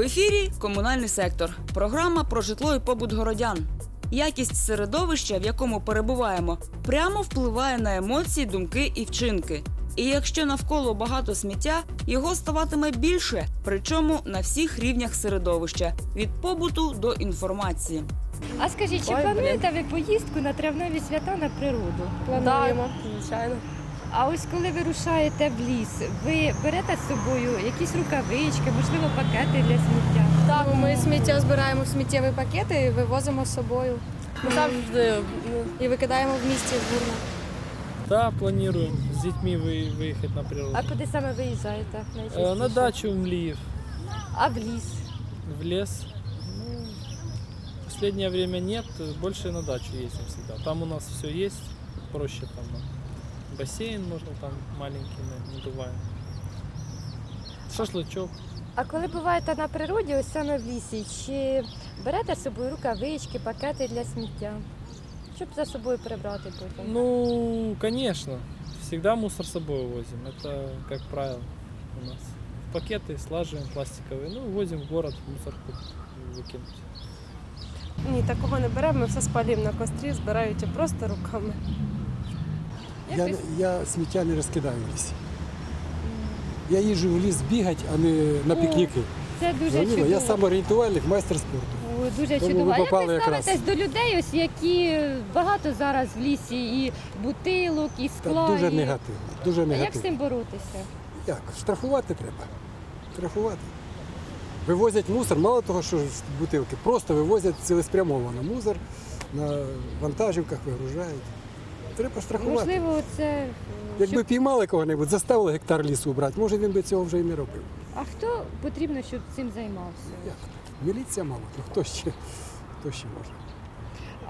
В ефірі комунальний сектор. Програма про житло і побут городян. Якість середовища, в якому перебуваємо, прямо впливає на емоції, думки і вчинки. І якщо навколо багато сміття, його ставатиме більше, причому на всіх рівнях середовища від побуту до інформації. А скажіть, чи Ой, плануєте ви поїздку на травневі свята на природу? Плануємо, звичайно. А ось коли ви рушаєте в ліс, ви берете з собою якісь рукавички, можливо, пакети для сміття? Так, ми сміття збираємо в сміттєві пакети і вивозимо з собою. Ми завжди ну, І викидаємо в місті в урну. Да, планируем с детьми вы, выехать на природу. А куди саме виїжджаєте? Э, найчастіше? на дачу в Млиев, А в ліс? в лес. Ну, в последнее время нет, больше на дачу ездим всегда. Там у нас все есть, проще там ну, бассейн можно там маленький на- надуваем. Шашлычок. А коли буваєте на природі, ось саме в лісі, чи берете з собою рукавички, пакети для сміття? Щоб за собою прибрати потім? Ну, конечно, всегда мусор с собой увозим. Это как правило у нас. Пакеты слаживаем пластиковые, ну, возим в город в мусорку выкинуть. ні, такого не беремо, ми все спалюємо на кострі, збираючи просто руками. Я, я сміття не розкидаю в лісі. Я їжджу в ліс бігати, а не на О, пікніки. Це дуже Зрозуміло? чудово. Я саморієнтувальник, майстер спорту. Ой, Дуже Тому чудово. ви А як попали ви якраз. ставитесь до людей, ось які багато зараз в лісі і бутилок, і Та скла. дуже і... негативно. Дуже А як з негативно. цим боротися? Як? Штрафувати треба. Штрафувати. Вивозять мусор, мало того, що з бутилки, просто вивозять цілеспрямовано мусор, на вантажівках вигружають. Треба штрафувати. Можливо, це е, Якби щоб... піймали кого-небудь, заставили гектар лісу брати, може він би цього вже і не робив. А хто потрібно, щоб цим займався? Як? Міліція мало, то хто ще, хто ще може?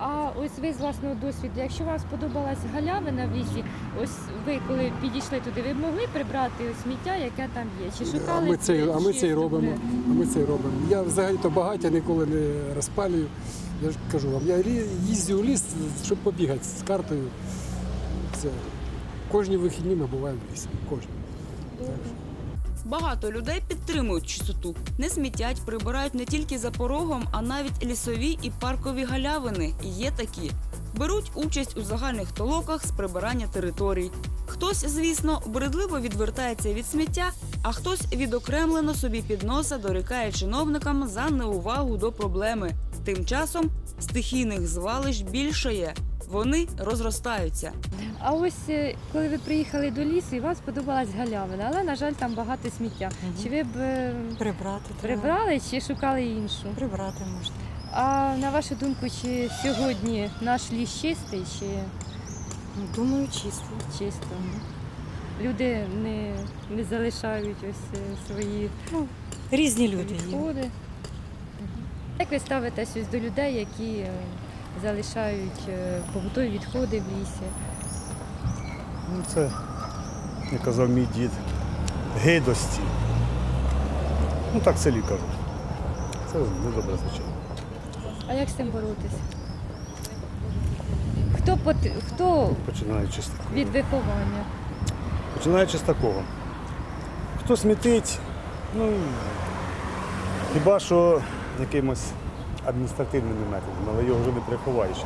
А ось ви з власного досвіду, якщо вам сподобалась галявина в лісі, ось ви коли підійшли туди, ви могли прибрати ось сміття, яке там є? Чи шукали? А ми це, а ми це і робимо. А ми це і робимо. Я взагалі то багаття ніколи не розпалюю. Я ж кажу вам, я їздю у ліс, щоб побігати з картою. Все. Кожні вихідні ми буваємо в лісі. Кожні. Багато людей підтримують чистоту, не смітять, прибирають не тільки за порогом, а навіть лісові і паркові галявини. І Є такі. Беруть участь у загальних толоках з прибирання територій. Хтось, звісно, бредливо відвертається від сміття, а хтось відокремлено собі під носа дорікає чиновникам за неувагу до проблеми. Тим часом стихійних звалищ більшає. Вони розростаються. А ось е, коли ви приїхали до лісу, і вам сподобалась галявина, але на жаль, там багато сміття. Чи ви б е, Прибрати треба. прибрали чи шукали іншу? Прибрати можна. А на вашу думку, чи сьогодні наш ліс чистий, чи Ну, Думаю, чисто. чисто? Люди не, не залишають ось е, свої Різні люди є. відходи. Як ви ставитесь ось до людей, які е, залишають е, побутові відходи в лісі? Ну, це, як казав мій дід, гидості. Ну так селі кажуть. Це недобре, звичайно. А як з цим боротися? Хто, пот- хто Починаючи з такого. від виховання? Починаючи з такого. Хто смітить, ну хіба що якимось адміністративними методами, але його вже не приховаєш.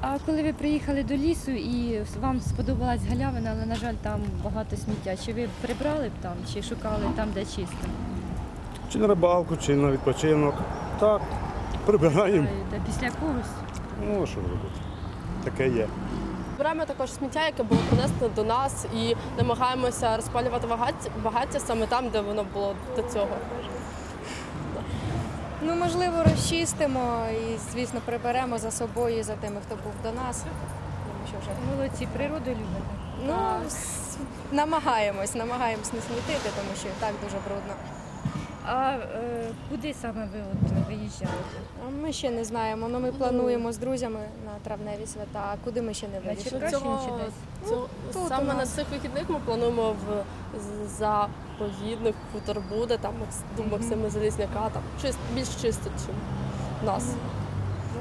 А коли ви приїхали до лісу і вам сподобалась галявина, але, на жаль, там багато сміття, чи ви прибрали б там, чи шукали там, де чисто? Чи на рибалку, чи на відпочинок. Так, прибираємо. Де після когось? Ну, що робити? Таке є. Беремо також сміття, яке було принесено до нас, і намагаємося розпалювати багаття, багаття саме там, де воно було до цього. Ну, можливо, розчистимо і, звісно, приберемо за собою і за тими, хто був до нас. Тому що вже Молодці, природу любите. ну, с- намагаємось, намагаємось не смітити, тому що і так дуже брудно. А е, куди саме ви от виїжджаєте? А Ми ще не знаємо, але ми плануємо з друзями на травневі свята. А куди ми ще не На вирішили? Черкащині Цього- чи десь? цього- тут у саме на нас. цих вихідних ми плануємо в з- заповідних хутор буде, там Макс- до Максима Залізняка, там чист, більш чисто, ніж у нас.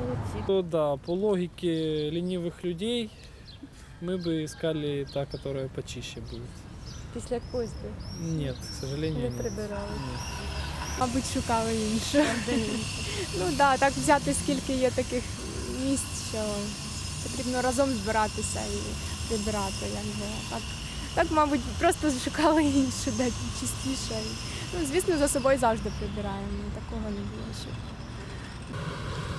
Молодці. То да, по логике ленивых людей мы бы искали та, которая почище будет. Після когось би Нет, к сожалению, не нет. прибирали. Нет. Мабуть, шукали іншу. ну так, да, так взяти, скільки є таких місць, що потрібно разом збиратися і прибирати. Якби. Так, так, мабуть, просто шукали іншу, де чистіше. Ну, звісно, за собою завжди прибираємо. Такого не було ще.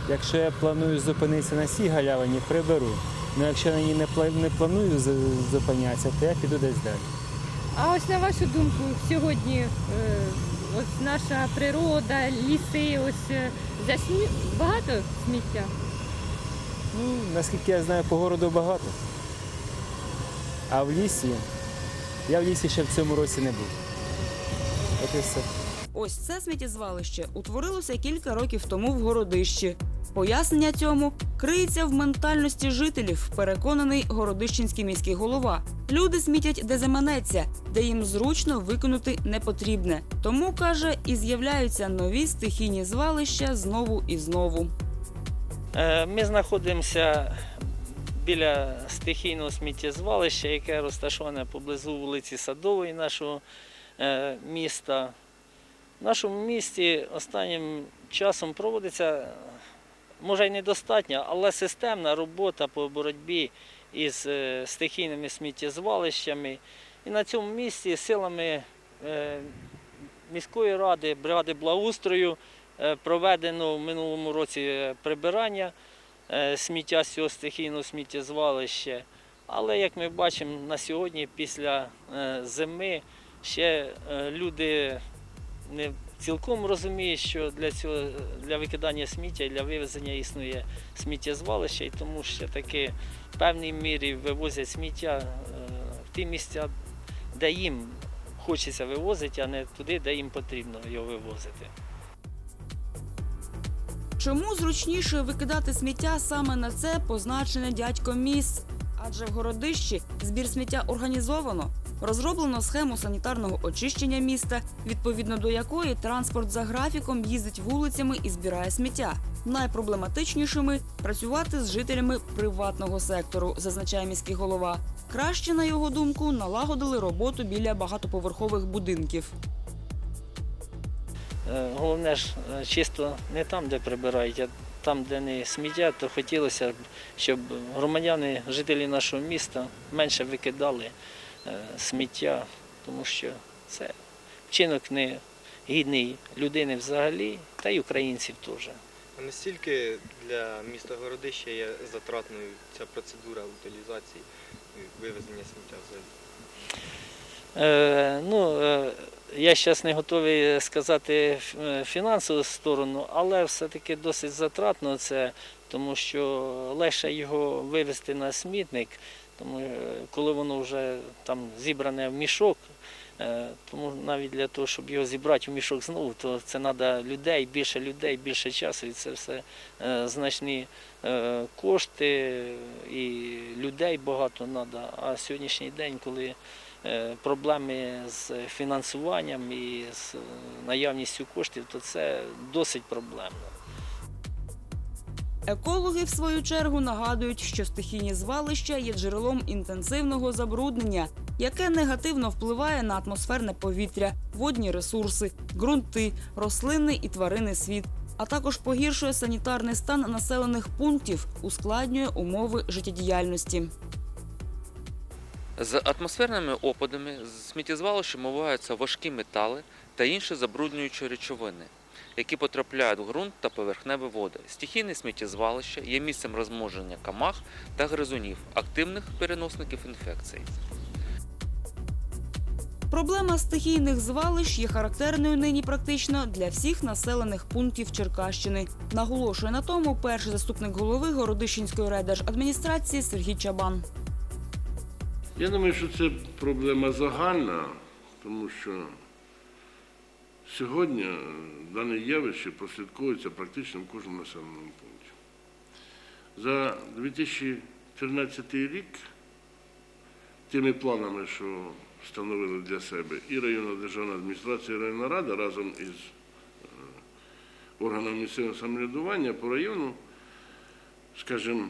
Якщо я планую зупинитися на цій галявині, приберу. Ну якщо на ній не, планую зупинятися, то я піду десь далі. А ось на вашу думку, сьогодні е, ось наша природа, ліси, ось е, засмі... багато сміття. Ну, наскільки я знаю, по городу багато. А в лісі, я в лісі ще в цьому році не був. От і все. Ось це сміттєзвалище утворилося кілька років тому в городищі. Пояснення цьому криється в ментальності жителів, переконаний городищенський міський голова. Люди смітять, де заманеться, де їм зручно викинути непотрібне. Тому каже, і з'являються нові стихійні звалища знову і знову. Е, Ми знаходимося біля стихійного сміттєзвалища, яке розташоване поблизу вулиці Садової нашого е, міста. В нашому місті останнім часом проводиться, може й недостатня, але системна робота по боротьбі із е, стихійними сміттєзвалищами. І на цьому місці силами е, міської ради, бригади благоустрою е, проведено в минулому році прибирання сміття з цього стихійного сміттєзвалища. Але як ми бачимо на сьогодні, після зими, ще люди не цілком розуміють, що для цього для викидання сміття і для вивезення існує сміттєзвалище, і тому ще таки в певній мірі вивозять сміття е, в ті місця, де їм хочеться вивозити, а не туди, де їм потрібно його вивозити. Чому зручніше викидати сміття саме на це позначене дядько міс? Адже в городищі збір сміття організовано. Розроблено схему санітарного очищення міста, відповідно до якої транспорт за графіком їздить вулицями і збирає сміття. Найпроблематичнішими працювати з жителями приватного сектору, зазначає міський голова. Краще, на його думку, налагодили роботу біля багатоповерхових будинків. Е, Головне ж е, чисто не там, де прибирають, а там, де не сміття, то хотілося б, щоб громадяни, жителі нашого міста менше викидали сміття, тому що це вчинок не гідний людини взагалі, та й українців теж. А настільки для міста Городища є затратною ця процедура утилізації вивезення сміття взагалі? Е, ну, е, я зараз не готовий сказати е, фінансову сторону, але все-таки досить затратно це, тому що легше його вивезти на смітник, тому е, коли воно вже там зібране в мішок, е, тому навіть для того, щоб його зібрати в мішок знову, то це треба людей, більше людей, більше часу, і це все е, значні кошти і людей багато треба. А сьогоднішній день, коли проблеми з фінансуванням і з наявністю коштів, то це досить проблемно. Екологи, в свою чергу, нагадують, що стихійні звалища є джерелом інтенсивного забруднення, яке негативно впливає на атмосферне повітря, водні ресурси, ґрунти, рослинний і тваринний світ, а також погіршує санітарний стан населених пунктів, ускладнює умови життєдіяльності. З атмосферними опадами з сміттєзвалища миваються важкі метали та інші забруднюючі речовини, які потрапляють в ґрунт та поверхневі води. Стихійне сміттєзвалище є місцем розмноження камах та гризунів, активних переносників інфекцій. Проблема стихійних звалищ є характерною нині практично для всіх населених пунктів Черкащини. Наголошує на тому перший заступник голови Городищенської райдержадміністрації Сергій Чабан. Я думаю, що це проблема загальна, тому що сьогодні дане явище прослідковується практично в кожному населеному пункті. За 2013 рік тими планами, що встановили для себе і районна державна адміністрація, і районна рада разом із е, органами місцевого самоврядування по району, скажімо,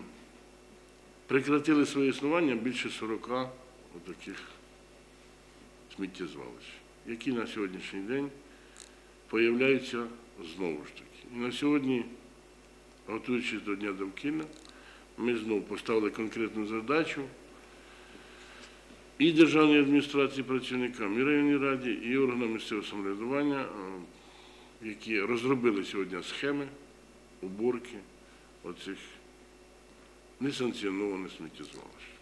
прекратили своє існування більше 40 таких сміттєзвалищ, які на сьогоднішній день появляються знову ж таки. І на сьогодні, готуючись до Дня довкілля, ми знову поставили конкретну задачу і державній адміністрації працівникам, і районній раді, і органам місцевого самоврядування, е, які розробили сьогодні схеми уборки оцих несанкціонованих сміттєзвалищ.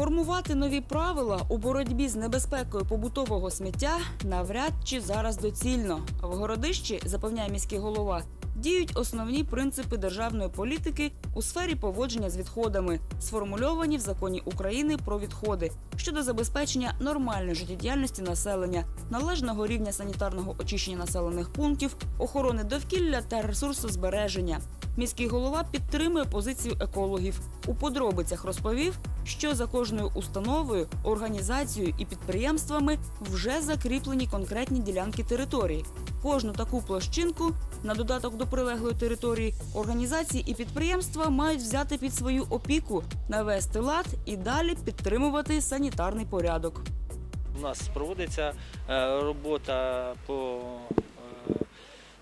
Формувати нові правила у боротьбі з небезпекою побутового сміття навряд чи зараз доцільно. В городищі, запевняє міський голова, діють основні принципи державної політики у сфері поводження з відходами, сформульовані в законі України про відходи щодо забезпечення нормальної життєдіяльності населення, належного рівня санітарного очищення населених пунктів, охорони довкілля та ресурсозбереження. Міський голова підтримує позицію екологів. У подробицях розповів, що за кожною установою, організацією і підприємствами вже закріплені конкретні ділянки території. Кожну таку площинку на додаток до прилеглої території організації і підприємства мають взяти під свою опіку, навести лад і далі підтримувати санітарний порядок. У нас проводиться е, робота по е,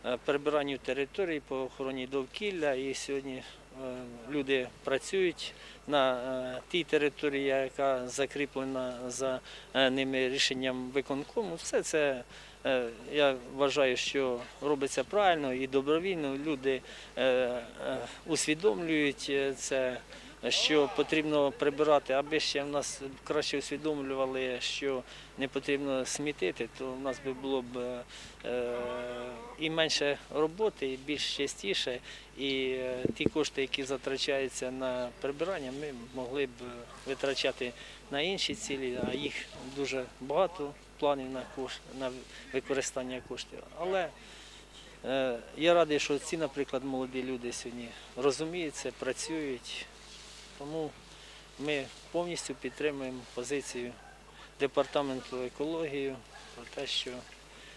е, прибиранню територій, по охороні довкілля. І сьогодні люди працюють на тій території, яка закріплена за ними рішенням виконкому. Все це я вважаю, що робиться правильно і добровільно. Люди е, е, усвідомлюють е, це що потрібно прибирати, аби ще в нас краще усвідомлювали, що не потрібно смітити, то в нас би було б е, і менше роботи, і більш частіше. І е, ті кошти, які затрачаються на прибирання, ми могли б витрачати на інші цілі, а їх дуже багато планів на кош... на використання коштів. Але е, я радий, що ці, наприклад, молоді люди сьогодні розуміють це, працюють. Тому ми повністю підтримуємо позицію департаменту екології про те, що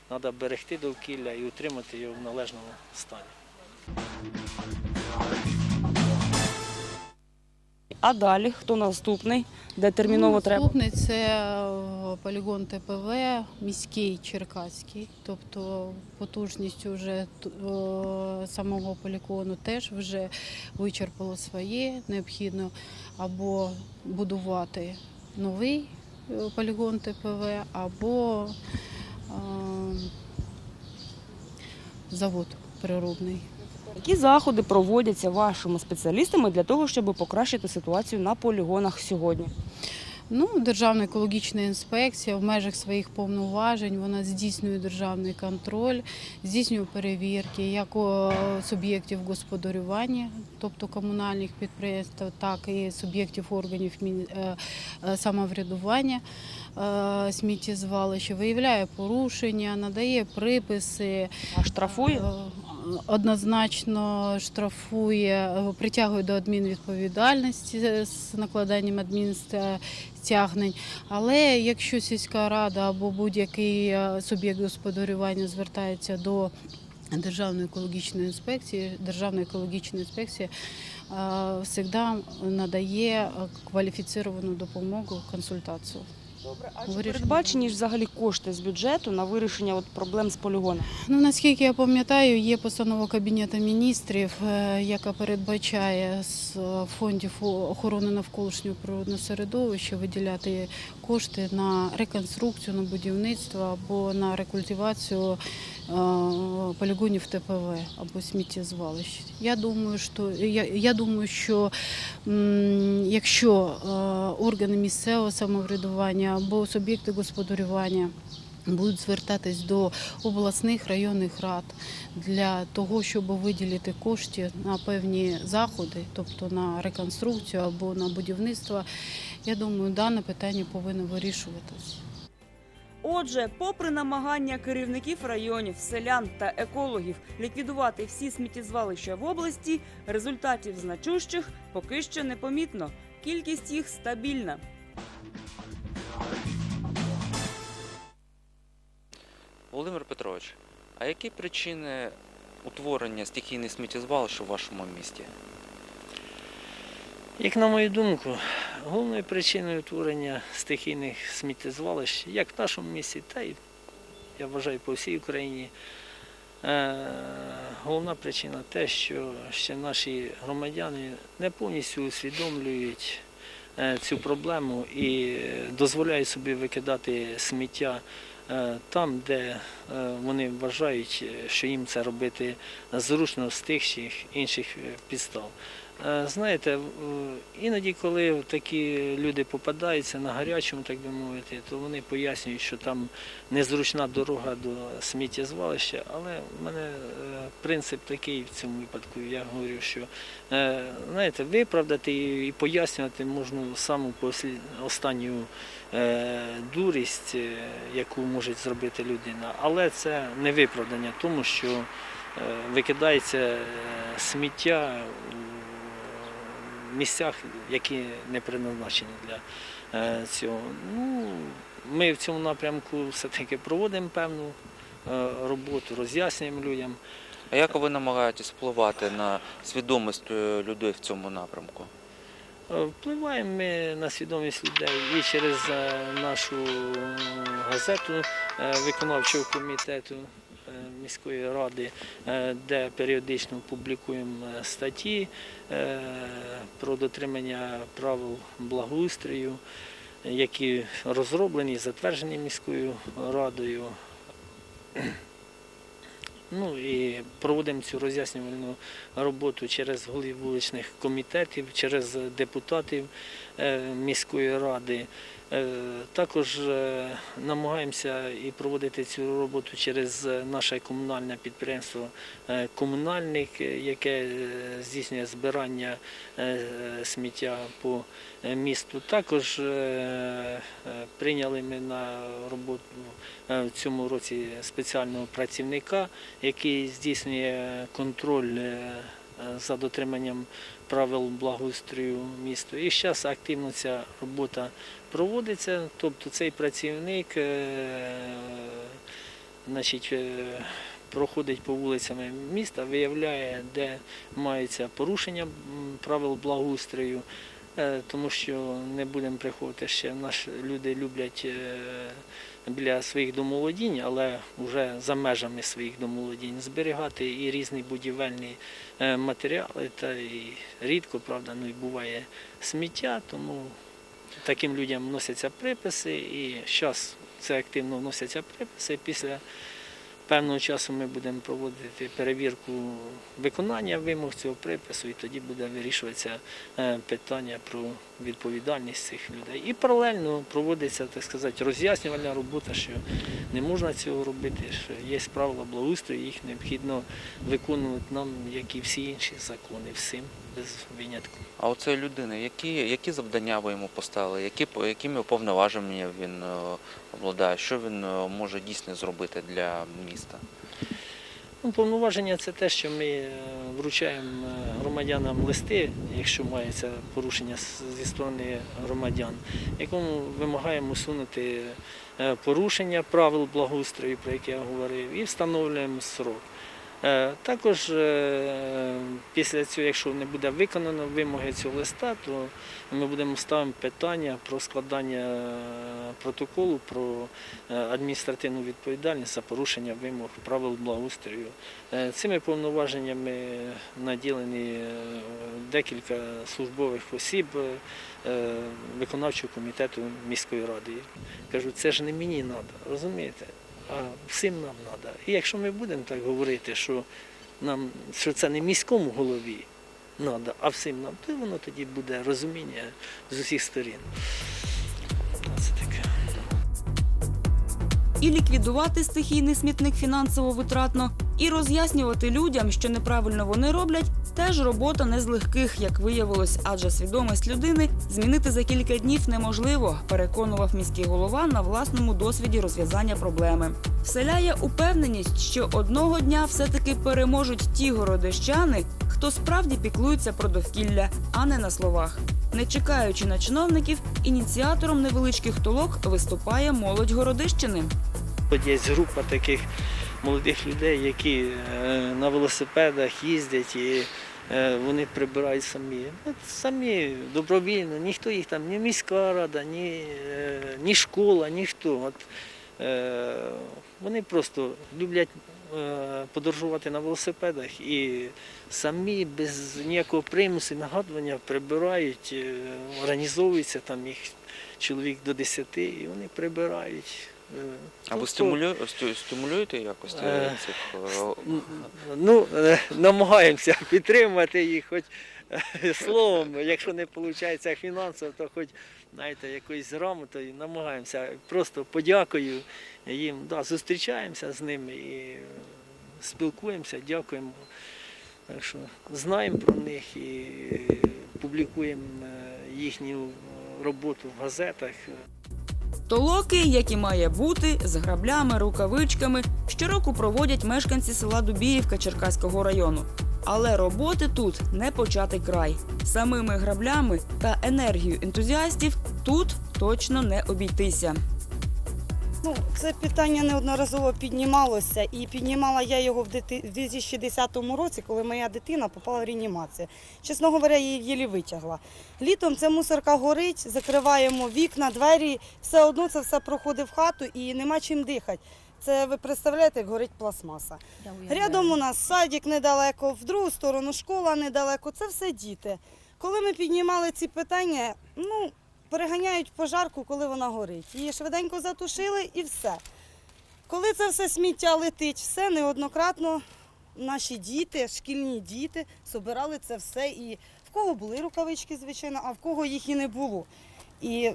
треба берегти довкілля і утримати його в належному стані. А далі хто наступний? Де терміново ну, треба? Наступний це е, полігон ТПВ, міський Черкаський, тобто потужністю вже е, самого полігону теж вже вичерпало своє. Необхідно або будувати новий е, полігон ТПВ, або завод переробний. Які заходи проводяться вашими спеціалістами для того, щоб покращити ситуацію на полігонах сьогодні? Ну, Державна екологічна інспекція в межах своїх повноважень вона здійснює державний контроль, здійснює перевірки як суб'єктів господарювання, тобто комунальних підприємств, так і суб'єктів органів е, е, самоврядування е, сміттєзвалища, виявляє порушення, надає приписи. А штрафує? Е, Однозначно штрафує, е, притягує до адмінвідповідальності з накладанням адмінстягнень. Але якщо сільська рада або будь-який е, суб'єкт господарювання звертається до Державної екологічної інспекції, Державна екологічна інспекція завжди надає е, кваліфіціровану допомогу, консультацію. А чи передбачені ж взагалі кошти з бюджету на вирішення от проблем з полігоном? Ну, наскільки я пам'ятаю, є постанова Кабінету міністрів, е, яка передбачає з фондів охорони навколишнього природного середовища виділяти кошти на реконструкцію, на будівництво або на рекультивацію е, полігонів ТПВ або сміттєзвалищ. Я думаю, що я, я думаю, що м, якщо е, органи місцевого самоврядування або суб'єкти господарювання будуть звертатись до обласних районних рад для того, щоб виділити кошти на певні заходи, тобто на реконструкцію або на будівництво. Я думаю, дане питання повинно вирішуватись. Отже, попри намагання керівників районів, селян та екологів ліквідувати всі сміттєзвалища в області, результатів значущих поки що не помітно. Кількість їх стабільна. Володимир Петрович, а які причини утворення стихійних сміттєзвалищ у вашому місті? Як на мою думку, головною причиною утворення стихійних сміттєзвалищ як в нашому місті, та й я вважаю по всій Україні. Е, Головна причина те, що ще наші громадяни не повністю усвідомлюють е, цю проблему і дозволяють собі викидати сміття е, там, де е, вони вважають, е, що їм це робити зручно з тих чи інших е, підстав. Е, Знаєте, іноді, коли такі люди попадаються на гарячому, так би мовити, то вони пояснюють, що там незручна дорога до сміттєзвалища, але в мене е, принцип такий в цьому випадку. Я говорю, що е, знаєте, виправдати і пояснювати можна саму останню е, дурість, е, яку може зробити людина, але це не виправдання тому, що е, викидається е, сміття в місцях, які не предназначені для е, цього. Ну, ми в цьому напрямку все-таки проводимо певну е, роботу, роз'яснюємо людям. А як ви намагаєтесь впливати на свідомість е, людей в цьому напрямку? Е, Впливаємо ми на свідомість людей і через е, нашу газету е, виконавчого комітету міської ради, де періодично публікуємо статті про дотримання правил благоустрою, які розроблені, затверджені міською радою. Ну і проводимо цю роз'яснювальну роботу через голів вуличних комітетів, через депутатів е, міської ради. Е, Також е, намагаємося і проводити цю роботу через е, наше комунальне підприємство комунальник, яке здійснює збирання сміття по місту. Також прийняли ми на роботу в цьому році спеціального працівника, який здійснює контроль за дотриманням правил благоустрою міста. І зараз активно ця робота проводиться. Тобто цей працівник е, значить, е, проходить по вулицями міста, виявляє, де маються порушення правил благоустрою. Е, Тому що не будемо приходити ще наші люди люблять е, біля своїх домолодінь, але вже за межами своїх домолодінь зберігати і різні будівельні е, матеріали, та і рідко, правда, ну і буває сміття, тому таким людям вносяться приписи, і зараз це активно вносяться приписи. Після певного часу ми будемо проводити перевірку виконання вимог цього припису, і тоді буде вирішуватися е, питання про відповідальність цих людей. І паралельно проводиться, так сказати, роз'яснювальна робота, що не можна цього робити, що є правила благоустрою, їх необхідно виконувати нам, як і всі інші закони, всім без винятку. А оце людина, які, які завдання ви йому поставили, які, якими повноваженнями він е, обладає, що він е, може дійсно зробити для міста? Ну, повноваження це те, що ми е, вручаємо е, громадянам листи, якщо мається порушення зі сторони громадян, якому вимагаємо усунути е, порушення правил благоустрою, про яке я говорив, і встановлюємо срок. Е, Також е, після цього, якщо не буде виконано вимоги цього листа, то ми будемо ставити питання про складання е, протоколу про адміністративну відповідальність за порушення вимог правил благоустрою. Цими повноваженнями наділені декілька службових осіб виконавчого комітету міської ради. Кажу, це ж не мені треба, розумієте? А всім нам треба. І якщо ми будемо так говорити, що нам що це не міському голові треба, а всім нам, то воно тоді буде розуміння з усіх сторін. Це таке. І ліквідувати стихійний смітник фінансово витратно, і роз'яснювати людям, що неправильно вони роблять, теж робота не з легких, як виявилось, адже свідомість людини змінити за кілька днів неможливо, переконував міський голова на власному досвіді розв'язання проблеми. Вселяє упевненість, що одного дня все-таки переможуть ті городищани, хто справді піклується про довкілля, а не на словах. Не чекаючи на чиновників, ініціатором невеличких толок виступає молодь Городищини. Є група таких молодих людей, які е, на велосипедах їздять і вони прибирають самі. Самі добровільно, ніхто їх там, ні міська рада, ні, е, ні школа, ніхто. От Е, Вони просто люблять е, подорожувати на велосипедах і самі без ніякого примусу нагадування прибирають, е, організовуються там їх чоловік до 10, і вони прибирають. А ви стимулю... стимулюєте якось е, Е, цих е, Ну, намагаємося підтримати їх, хоч словом, якщо не виходить фінансово, то хоч знаєте, якоюсь грамотою намагаємося. Просто подякую їм. Да, зустрічаємося з ними і спілкуємося, дякуємо. Так що знаємо про них і публікуємо їхню роботу в газетах. Толоки, які має бути, з граблями, рукавичками, щороку проводять мешканці села Дубіївка Черкаського району. Але роботи тут не початий край. Самими граблями та енергією ентузіастів тут точно не обійтися. Ну, це питання неодноразово піднімалося, і піднімала я його в дити- в 2010 році, коли моя дитина попала в реанімацію. Чесно говоря, її єлі витягла. Літом ця мусорка горить, закриваємо вікна, двері, все одно це все проходить в хату і нема чим дихати. Це ви представляєте, як горить пластмаса. Рядом у нас садик недалеко, в другу сторону школа недалеко. Це все діти. Коли ми піднімали ці питання, ну переганяють пожарку, коли вона горить. Її швиденько затушили і все. Коли це все сміття летить, все неоднократно наші діти, шкільні діти, собирали це все. І в кого були рукавички, звичайно, а в кого їх і не було. І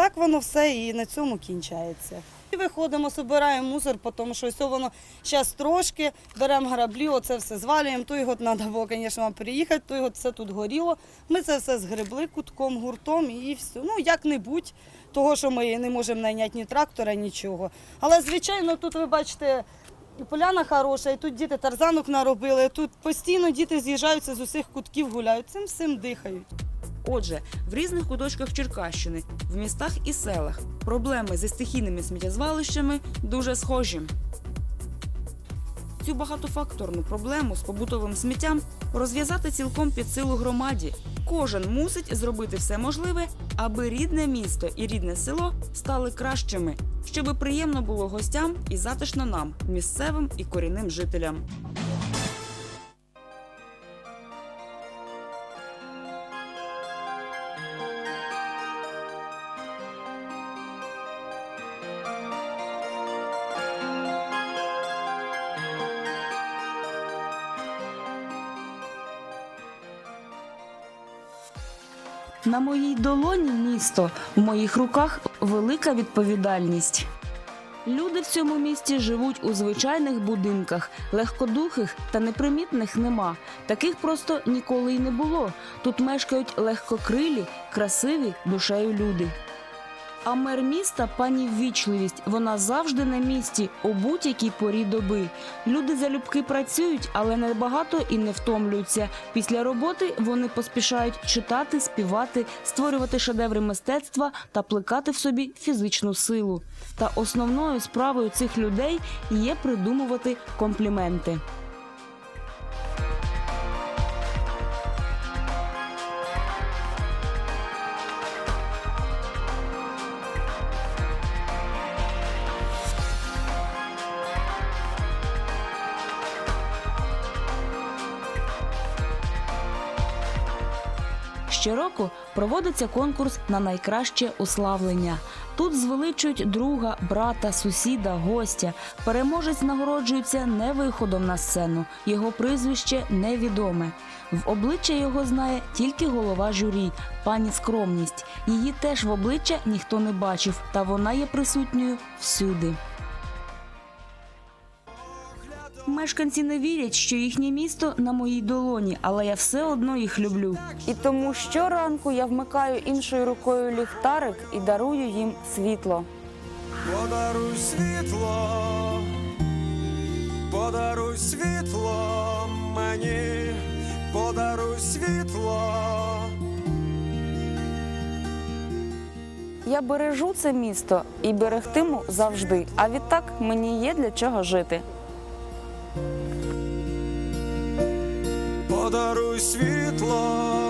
так воно все і на цьому кінчається. І виходимо, збираємо мусор, тому що все воно зараз трошки, беремо граблі, оце все звалюємо. Той год треба було, звісно, приїхати, той год все тут горіло. Ми це все згребли кутком, гуртом і все. Ну, як-небудь, того, що ми не можемо найняти ні трактора, нічого. Але, звичайно, тут ви бачите. Поляна хороша, і тут діти тарзанок наробили. Тут постійно діти з'їжджаються з усіх кутків, гуляють, цим всім дихають. Отже, в різних куточках Черкащини, в містах і селах проблеми зі стихійними сміттєзвалищами дуже схожі. Цю багатофакторну проблему з побутовим сміттям розв'язати цілком під силу громаді. Кожен мусить зробити все можливе, аби рідне місто і рідне село стали кращими, щоби приємно було гостям і затишно нам, місцевим і корінним жителям. На моїй долоні місто, в моїх руках велика відповідальність. Люди в цьому місті живуть у звичайних будинках, легкодухих та непримітних нема. Таких просто ніколи й не було. Тут мешкають легкокрилі, красиві душею люди. А мер міста пані ввічливість. Вона завжди на місці у будь-якій порі доби. Люди залюбки працюють, але не багато і не втомлюються. Після роботи вони поспішають читати, співати, створювати шедеври мистецтва та плекати в собі фізичну силу. Та основною справою цих людей є придумувати компліменти. Щороку проводиться конкурс на найкраще уславлення. Тут звеличують друга, брата, сусіда, гостя. Переможець нагороджується не виходом на сцену. Його прізвище невідоме. В обличчя його знає тільки голова журі, пані скромність. Її теж в обличчя ніхто не бачив, та вона є присутньою всюди. Мешканці не вірять, що їхнє місто на моїй долоні, але я все одно їх люблю. І тому щоранку я вмикаю іншою рукою ліхтарик і дарую їм світло. Подаруй світло, подаруй світло мені, подаруй світло. Я бережу це місто і берегтиму завжди. А відтак мені є для чого жити. Подаруй світло